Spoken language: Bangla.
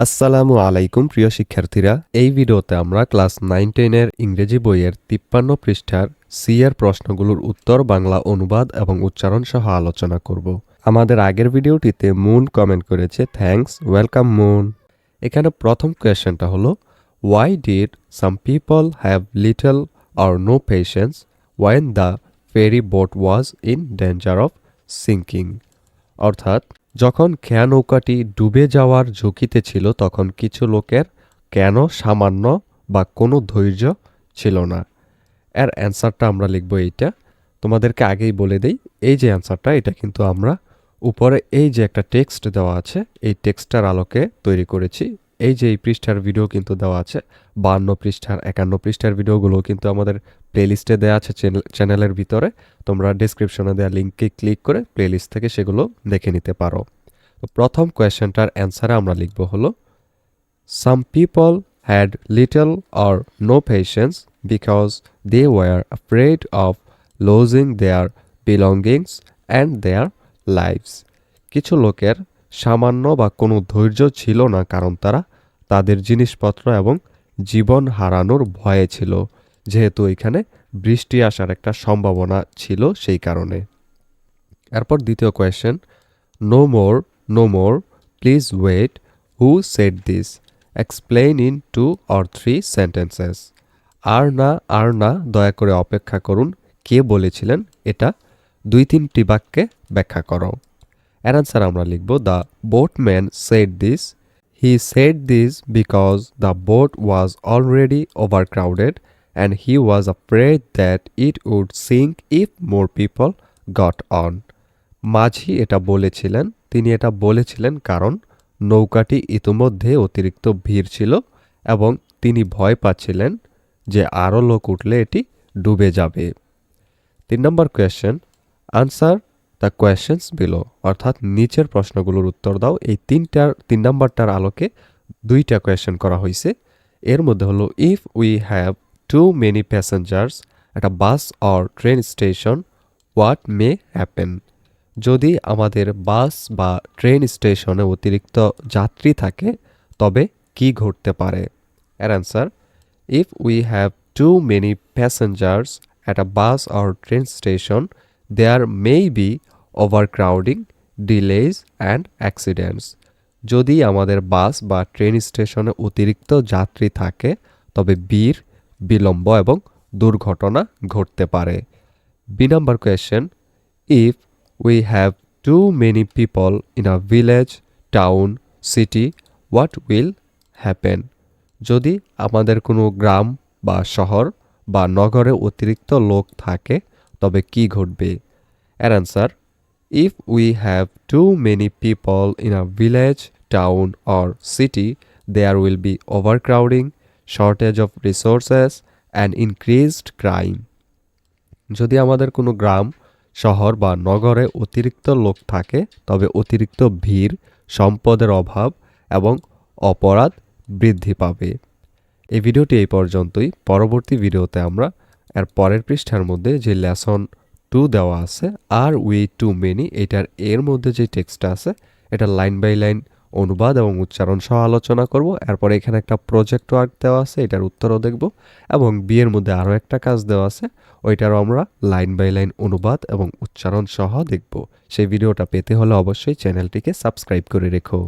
আসসালামু আলাইকুম, প্রিয় শিক্ষার্থীরা। এই ভিডিওতে আমরা ক্লাস নাইন টেনের ইংরেজি বইয়ের তিপ্পান্ন পৃষ্ঠার সি এর প্রশ্নগুলোর উত্তর, বাংলা অনুবাদ এবং উচ্চারণ সহ আলোচনা করব। আমাদের আগের ভিডিওটিতে মুন কমেন্ট করেছে থ্যাঙ্কস ওয়েলকাম মুন। এখানে প্রথম কোয়েশ্চেনটা হলো why did some people have little or no patience when the ferry boat was in danger of sinking অর্থাৎ যখন খেয়া নৌকাটি ডুবে যাওয়ার ঝুঁকিতে ছিল, তখন কিছু লোকের কেন সামান্য বা কোনো ধৈর্য ছিল না? এর অ্যান্সারটা আমরা লিখব এইটা। তোমাদেরকে আগেই বলে দেই, এই যে অ্যান্সারটা, এটা কিন্তু আমরা উপরে এই যে একটা টেক্সট দেওয়া আছে, এই টেক্সটটার আলোকে তৈরি করেছি। এই যে এই পৃষ্ঠার ভিডিও কিন্তু দেওয়া আছে, বান্ন পৃষ্ঠার, একান্ন পৃষ্ঠার ভিডিওগুলো কিন্তু আমাদের প্লেলিস্টে দেওয়া আছে চ্যানেল- চ্যানেলের ভিতরে। তোমরা ডিসক্রিপশনে দেওয়া লিঙ্কে ক্লিক করে প্লেলিস্ট থেকে সেগুলো দেখে নিতে পারো। প্রথম কোয়েশ্চেনটার অ্যান্সারে আমরা লিখব হলো some people had little or no patience because they were afraid of losing their belongings and their lives কিছু লোকের সামান্য বা কোনো ধৈর্য ছিল না কারণ তারা তাদের জিনিসপত্র এবং জীবন হারানোর ভয়ে ছিল, যেহেতু এখানে বৃষ্টি আসার একটা সম্ভাবনা ছিল সেই কারণে। এরপর দ্বিতীয় question no more no more please wait who said this explain in two or three sentences আর না আর না, দয়া করে অপেক্ষা করুন, কে বলেছিলেন এটা? দুই তিনটি বাক্যে ব্যাখ্যা করো। এর আনসার আমরা লিখব the boatman said this he said this because the boat was already overcrowded and he was afraid that it would sink if more people got on মাঝি এটা বলেছিলেন, তিনি এটা বলেছিলেন কারণ নৌকাটি ইতোমধ্যে অতিরিক্ত ভিড় ছিল এবং তিনি ভয় পাচ্ছিলেন যে আরও লোক উঠলে এটি ডুবে যাবে। তিন নম্বর question answer the questions below, অর্থাৎ নিচের প্রশ্নগুলোর উত্তর দাও। এই তিনটার তিন নম্বরটার আলোকে দুইটা কোয়েশ্চেন করা হয়েছে এর মধ্যে হলো if we have too many passengers একটা bus or train station what may happen যদি আমাদের বাস বা ট্রেন স্টেশনে অতিরিক্ত যাত্রী থাকে, তবে কি ঘটতে পারে? এর answer if we have too many passengers at a bus or train station there may be overcrowding delays and accidents যদি আমাদের বাস বা ট্রেন স্টেশনে অতিরিক্ত যাত্রী থাকে, তবে বীর বিলম্ব এবং দুর্ঘটনা ঘটতে পারে। B number question if we have too many people in a village town city what will happen যদি আমাদের কোনো গ্রাম বা শহর বা নগরে অতিরিক্ত লোক থাকে, তবে কি ঘটবে? এর answer if we have too many people in a village town or city there will be overcrowding shortage of resources and increased crime যদি আমাদের কোনো গ্রাম, শহর বা নগরে অতিরিক্ত লোক থাকে, তবে অতিরিক্ত ভিড়, সম্পদের অভাব এবং অপরাধ বৃদ্ধি পাবে। এই ভিডিওটি এই পর্যন্তই। পরবর্তী ভিডিওতে আমরা এর পরের পৃষ্ঠার মধ্যে যে লেসন টু দেওয়া আছে, আর উই টু মেনি এটার এর মধ্যে যে টেক্সটটা আছে, এটা লাইন বাই লাইন অনুবাদ এবং উচ্চারণ সহ আলোচনা করব। এরপরে এখানে একটা প্রজেক্ট ওয়ার্ক দেওয়া আছে, এটার উত্তরও দেখব। এবং বিয়ের মধ্যে আরও একটা কাজ দেওয়া আছে, ওইটারও আমরা লাইন বাই লাইন অনুবাদ এবং উচ্চারণ সহ দেখব। সেই ভিডিওটা পেতে হলে অবশ্যই চ্যানেলটিকে সাবস্ক্রাইব করে রেখো।